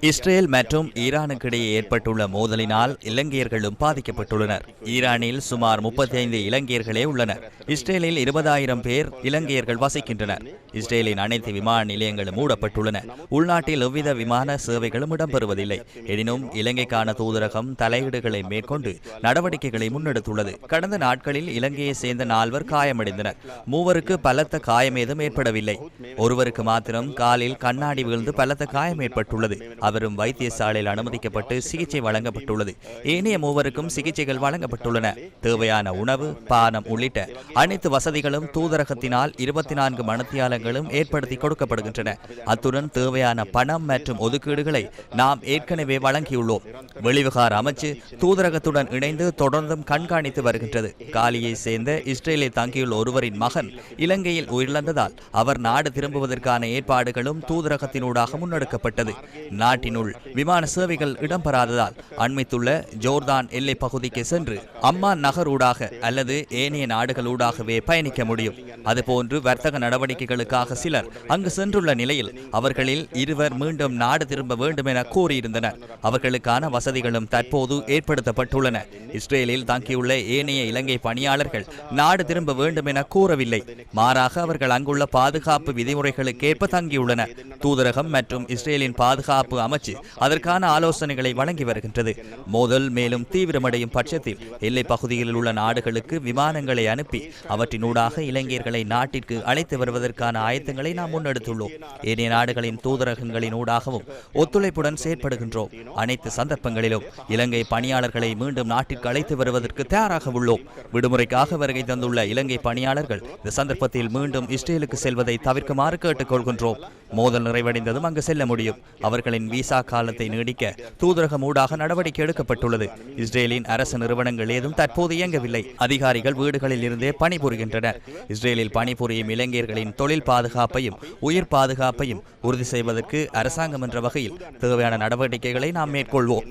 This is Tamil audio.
இஸ்ரேல் மற்றும் ஈரானுக்கிடையே ஏற்பட்டுள்ள மோதலினால் இலங்கையர்களும் பாதிக்கப்பட்டுள்ளனர். ஈரானில் சுமார் 35 இலங்கையர்களே உள்ளனர். இஸ்ரேலில் இருபதாயிரம் பேர் இலங்கையர்கள் வசிக்கின்றனர். இஸ்ரேலின் அனைத்து விமான நிலையங்களும் மூடப்பட்டுள்ளன. உள்நாட்டில் எவ்வித விமான சேவைகளும் இடம்பெறுவதில்லை. எனினும் இலங்கைக்கான தூதரகம் தலையீடுகளை மேற்கொண்டு நடவடிக்கைகளை முன்னெடுத்துள்ளது. கடந்த நாட்களில் இலங்கையை சேர்ந்த நால்வர் காயமடைந்தனர். மூவருக்கு பலத்த காயமேதும் ஏற்படவில்லை. ஒருவருக்கு மாத்திரம் காலில் கண்ணாடி விழுந்து பலத்த காயம் ஏற்பட்டுள்ளது. அவரும் வைத்தியசாலையில் அனுமதிக்கப்பட்டு சிகிச்சை வழங்கப்பட்டுள்ளது. ஏனைய மூவருக்கும் சிகிச்சைகள் வழங்கப்பட்டுள்ளன. தேவையான உணவு பானம் உள்ளிட்ட அனைத்து வசதிகளும் தூதரகத்தினால் இருபத்தி நான்கு மணத்தியாலங்களும் ஏற்படுத்தி கொடுக்கப்படுகின்றன. அத்துடன் தேவையான பணம் மற்றும் ஒதுக்கீடுகளை நாம் ஏற்கனவே வழங்கியுள்ளோம். வெளிவிகார அமைச்சு தூதரகத்துடன் இணைந்து தொடர்ந்தும் கண்காணித்து வருகின்றது. காலியை சேர்ந்த இஸ்ரேலில் தங்கியுள்ள ஒருவரின் மகன் இலங்கையில் உயிரிழந்ததால் அவர் நாடு திரும்புவதற்கான ஏற்பாடுகளும் தூதரகத்தினூடாக முன்னெடுக்கப்பட்டது. நாட்டினுள் விமான சேவைகள் இடம்பெறாததால் அண்மைத்துள்ள ஜோர்தான் எல்லை பகுதிக்கு சென்று அம்மான் நகரூடாக அல்லது ஏனைய நாடுகளூடாகவே பயணிக்க முடியும். அதுபோன்று வர்த்தக நடவடிக்கைகளுக்கு நடவடிக்கைகளுக்காக சிலர் அங்கு சென்றுள்ள நிலையில் அவர்களில் இருவர் மீண்டும் நாடு திரும்ப வேண்டும் என கூறியிருந்தனர். அவர்களுக்கான வசதிகளும் தற்போது ஏற்படுத்தப்பட்டுள்ளன. இஸ்ரேலில் தங்கியுள்ள ஏனைய இலங்கை பணியாளர்கள் நாடு திரும்ப வேண்டும் என கூறவில்லை. மாறாக அவர்கள் அங்குள்ள பாதுகாப்பு விதிமுறைகளுக்கேற்ப தங்கியுள்ளனர். தூதரகம் மற்றும் இஸ்ரேலின் பாதுகாப்பு அமைச்சு அதற்கான ஆலோசனைகளை வழங்கி வருகின்றது. மோதல் மேலும் தீவிரமடையும் பட்சத்தில் எல்லை பகுதிகளில் உள்ள நாடுகளுக்கு விமானங்களை அனுப்பி அவற்றினூடாக இலங்கையர்களை நாட்டிற்கு அழைத்து வருவதற்கான ஆயத்தங்களை நாம் முன்னெடுத்துள்ளோம். ஏனைய நாடுகளின் தூதரகங்களின் ஊடாகவும் ஒத்துழைப்புடன் செயற்படுகின்றோம். அனைத்து சந்தர்ப்பங்களிலும் இலங்கை பணியாளர்களை மீண்டும் நாட்டிற்கு அழைத்து வருவதற்கு தயாராக உள்ளோம். விடுமுறைக்காக வருகை தந்துள்ள இலங்கை பணியாளர்கள் இந்த சந்தர்ப்பத்தில் மீண்டும் இஸ்ரேலுக்கு செல்வதை தவிர்க்குமாறு கேட்டுக்கொள்கின்றோம். மோதல் நிறைவடைந்ததும் அங்கு செல்ல முடியும். அவர்களின் விசா காலத்தை நீடிக்க தூதரகம் ஊடாக நடவடிக்கை எடுக்கப்பட்டுள்ளது. இஸ்ரேலின் அரசு நிறுவனங்கள் ஏதும் தற்போது இயங்கவில்லை. அதிகாரிகள் வீடுகளில் இருந்தே பணிபுரிகின்றனர். இஸ்ரேலில் பணிபுரியும் இளைஞர்களின் தொழில் பாதுகாப்பையும் உயிர் பாதுகாப்பையும் உறுதி செய்வதற்கு அரசாங்கம் என்ற வகையில் தேவையான நடவடிக்கைகளை நாம் மேற்கொள்வோம்.